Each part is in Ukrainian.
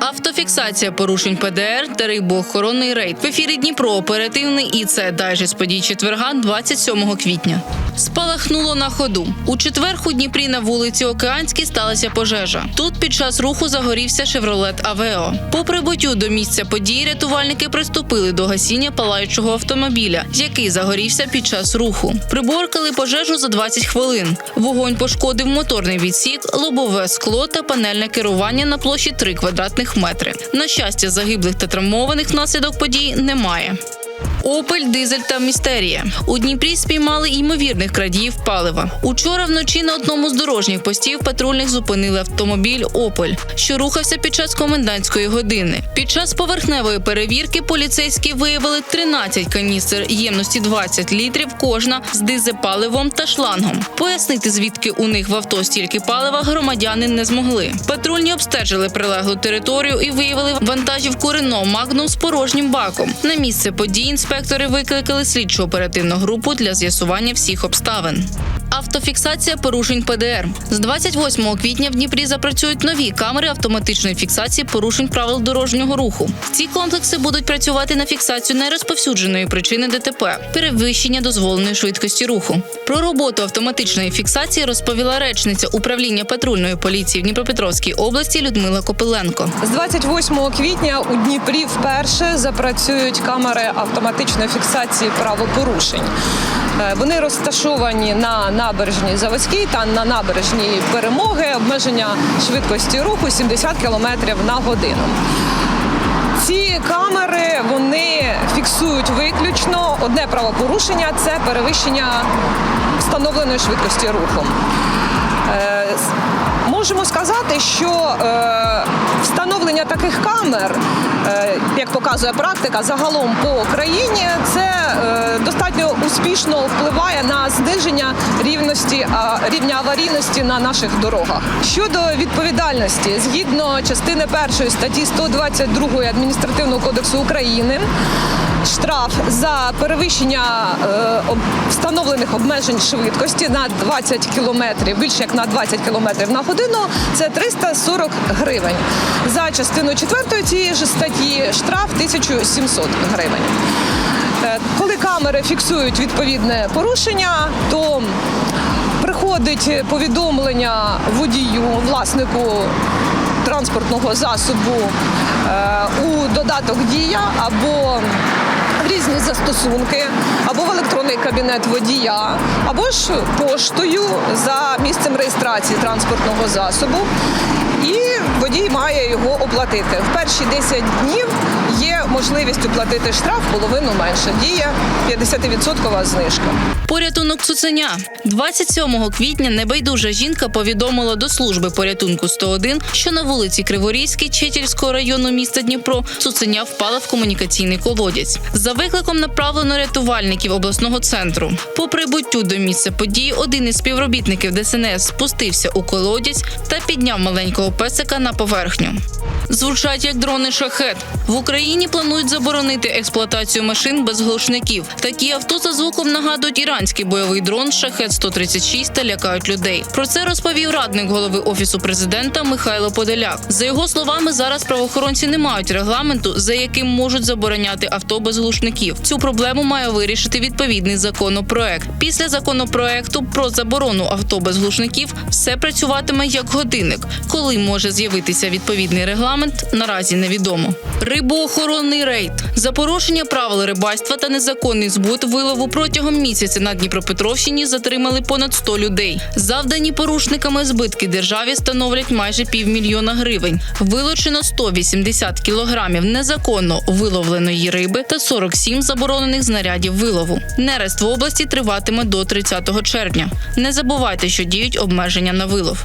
Автофіксація порушень ПДР та рибоохоронний рейд. В ефірі Дніпро оперативний і це дайджест подій четверга, 27 квітня. Спалахнуло на ходу. У четвер у Дніпрі на вулиці Океанській сталася пожежа. Тут під час руху загорівся шевролет Авео. По прибуттю до місця події рятувальники приступили до гасіння палаючого автомобіля, який загорівся під час руху. Приборкали пожежу за 20 хвилин. Вогонь пошкодив моторний відсік, лобове скло та панельне керування на площі 3 квадратних метри. На щастя, загиблих та травмованих внаслідок подій немає. Опель, дизель та містерія у Дніпрі спіймали ймовірних крадіїв палива. Учора вночі на одному з дорожніх постів патрульних зупинили автомобіль Опель, що рухався під час комендантської години. Під час поверхневої перевірки поліцейські виявили 13 каністр ємності 20 літрів кожна з дизепаливом та шлангом. Пояснити, звідки у них в авто стільки палива, громадяни не змогли. Патрульні обстежили прилеглу територію і виявили вантажівку Рено Магнум з порожнім баком. На місце події інспектори викликали слідчу оперативну групу для з'ясування всіх обставин. Автофіксація порушень ПДР з 28 квітня в Дніпрі запрацюють нові камери автоматичної фіксації порушень правил дорожнього руху. Ці комплекси будуть працювати на фіксацію найрозповсюдженої причини ДТП перевищення дозволеної швидкості руху. Про роботу автоматичної фіксації розповіла речниця управління патрульної поліції в Дніпропетровській області Людмила Копиленко. З 28 квітня у Дніпрі вперше запрацюють камери автоматичної фіксації правопорушень. Е, Вони розташовані на набережній Заводській та на набережній перемоги. Обмеження швидкості руху 70 км на годину. Ці камери вони фіксують виключно одне правопорушення це перевищення встановленої швидкості руху. Можемо сказати, що е, встановлення таких камер, е, як показує практика, загалом по країні, це е, достатньо успішно впливає на зниження рівності а, рівня аварійності на наших дорогах. Щодо відповідальності, згідно частини першої статті 122 адміністративного кодексу України. Штраф за перевищення е, встановлених обмежень швидкості на 20 кілометрів, більше як на 20 кілометрів на годину, це 340 гривень. За частину 4 цієї ж статті штраф 1700 гривень. Е, Коли камери фіксують відповідне порушення, то приходить повідомлення водію, власнику транспортного засобу е, у додаток Дія або різні застосунки, або в електронний кабінет водія, або ж поштою за місцем реєстрації транспортного засобу. І водій має його оплатити. В перші 10 днів є можливість оплатити штраф половину менше. Діє 50% знижка. Порятунок цуценя 27 квітня небайдужа жінка повідомила до служби порятунку 101, що на вулиці Криворізькій Четільського району міста Дніпро цуценя впала в комунікаційний колодязь. За викликом направлено рятувальників обласного центру. По прибуттю до місця події один із співробітників ДСНС спустився у колодязь та підняв маленького песика на поверхню. Звучать як дрони шахет. В Україні планують заборонити експлуатацію машин без глушників. Такі авто за звуком нагадують іранський бойовий дрон шахет 136 та лякають людей. Про це розповів радник голови офісу президента Михайло Подоляк. За його словами, зараз правоохоронці не мають регламенту, за яким можуть забороняти авто без глушників. Цю проблему має вирішити відповідний законопроект. Після законопроекту про заборону авто без глушників все працюватиме як годинник. Коли може з'явитися відповідний регламент, наразі невідомо. Рибоохоронний рейд за порушення правил рибальства та незаконний збут вилову протягом місяця на Дніпропетровщині затримали понад 100 людей. Завдані порушниками збитки державі становлять майже півмільйона гривень. Вилучено 180 кілограмів незаконно виловленої риби та 47 заборонених знарядів вилову. Нерест в області триватиме до 30 червня. Не забувайте, що діють обмеження на вилов.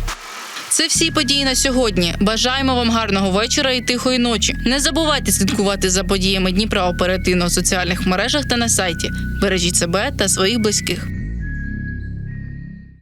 Це всі події на сьогодні. Бажаємо вам гарного вечора і тихої ночі. Не забувайте слідкувати за подіями Дніпра оперативно в соціальних мережах та на сайті. Бережіть себе та своїх близьких.